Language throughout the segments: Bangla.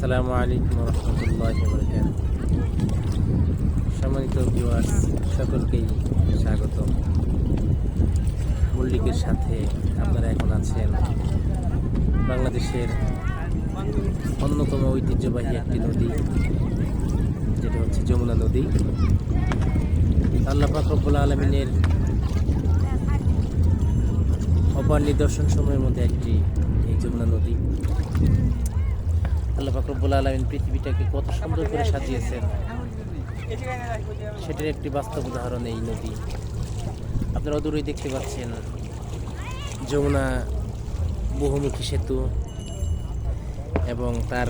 আসসালামু আলাইকুম রহমতুল্লাহ সম্মানিত ভিউয়ার্স সকলকেই স্বাগত। মল্লিকের সাথে আপনারা এখন আছেন বাংলাদেশের অন্যতম ঐতিহ্যবাহী একটি নদী, যেটা হচ্ছে যমুনা নদী। আল্লাহ ফাকরুল আলমিনের অপার নিদর্শন সময়ের মধ্যে একটি এই যমুনা নদী। আল্লাহ ফাকরুল আলমিন পৃথিবীটাকে কত সুন্দর করে সাজিয়েছেন। সেটার একটি বাস্তব উদাহরণ এই নদী। আপনারা অদূরেই দেখতে পাচ্ছেন যমুনা বহুমুখী সেতু এবং তার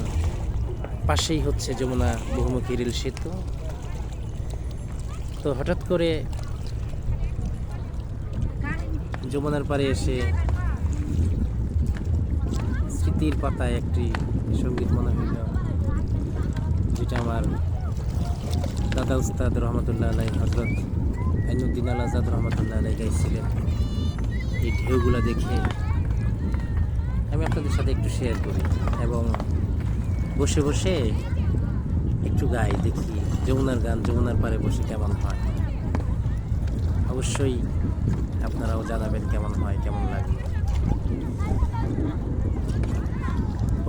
পাশেই হচ্ছে যমুনা বহুমুখী রেল সেতু। তো হঠাৎ করে যমুনার পাড়ে এসে স্মৃতির পাতায় একটি সংগীত মনে হইল যেটা আমার দাদা উস্তাদ রহমতুল্লাহ আলাই হজরত আইনুদ্দিন আল আজাদ রহমতুল্লাহ আলাই গাইছিলেন। এই ঢেউগুলো দেখে আমি আপনাদের সাথে একটু শেয়ার করি এবং বসে বসে একটু গাই, দেখি যমুনার গান, যমুনার পারে বসে কেমন হয়। অবশ্যই আপনারাও জানাবেন কেমন হয়, কেমন লাগে।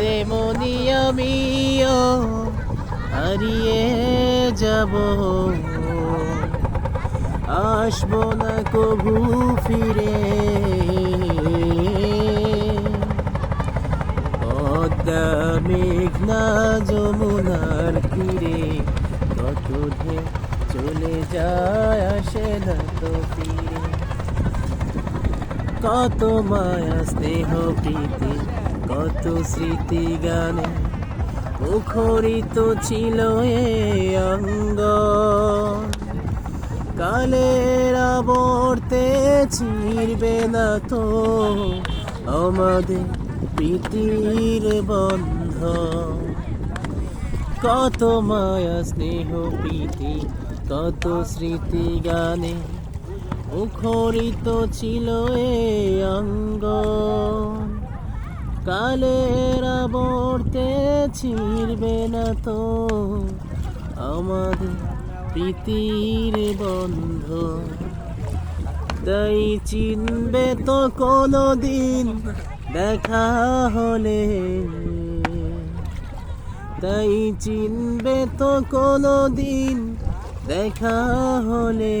তেমনি আমিও হারিয়ে যাব। আসব না কবু ফিরে। মেঘনা, যমুনার তীরে কত চলে যায় আসে না তো ফিরে। কত মায়া, স্নেহ, প্রীতি কত স্মৃতি গানে মুখরিত ছিল এ অঙ্গ। কালের আবর্তে ছিড়বে না তো আমাদের প্রীতির বন্ধ। কত মায়া, স্নেহ, প্রীতি, কত স্মৃতি গানে মুখরিত ছিল এ অঙ্গ। কালের আবর্তে ছিড়বে না তো। আমাদের প্রীতির বন্ধ। তাই চিনবে তো কোনো দিন দেখা হলে। তাই চিনবে তো কোনো দিন দেখা হলে।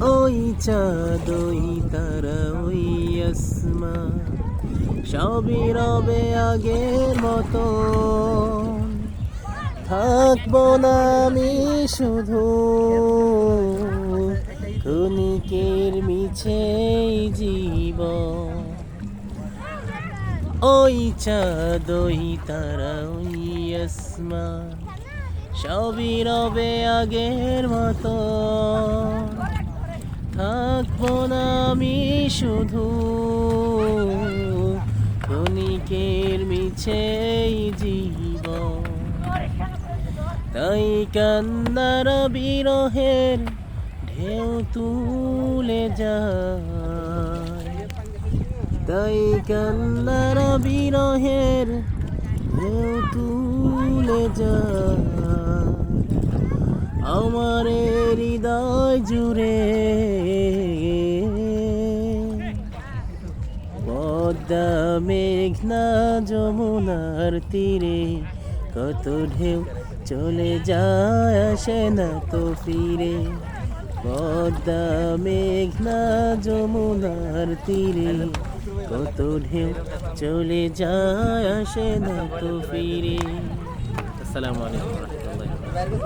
ওই চাঁদ ওই তারা ওই আসমা, সবই রবে আগের মতো থাকব না আমি শুধু ক্ষণিকের মিছে জীবন। ওই চাঁদ ওই তারা ওই আসমান সবই রবে আগের মতো থাকব না আমি শুধু। ক্ষণিকের মিছে জীব তাই কান্নার বিরহের ঢেউ তুলে যায়। তাই কান্নার বিরহের ঢেউ তুলে যায়। আমার হৃদয় জুড়ে পদ্মা মেঘনা যমুনার তীরে, কত ঢেউ চলে যায় আসে না তো ফিরে। পদ্মা মেঘনা যমুনার তীরে, কত ঢেউ চলে যায় আসে না তো ফিরে। আসসালামু আলাইকুম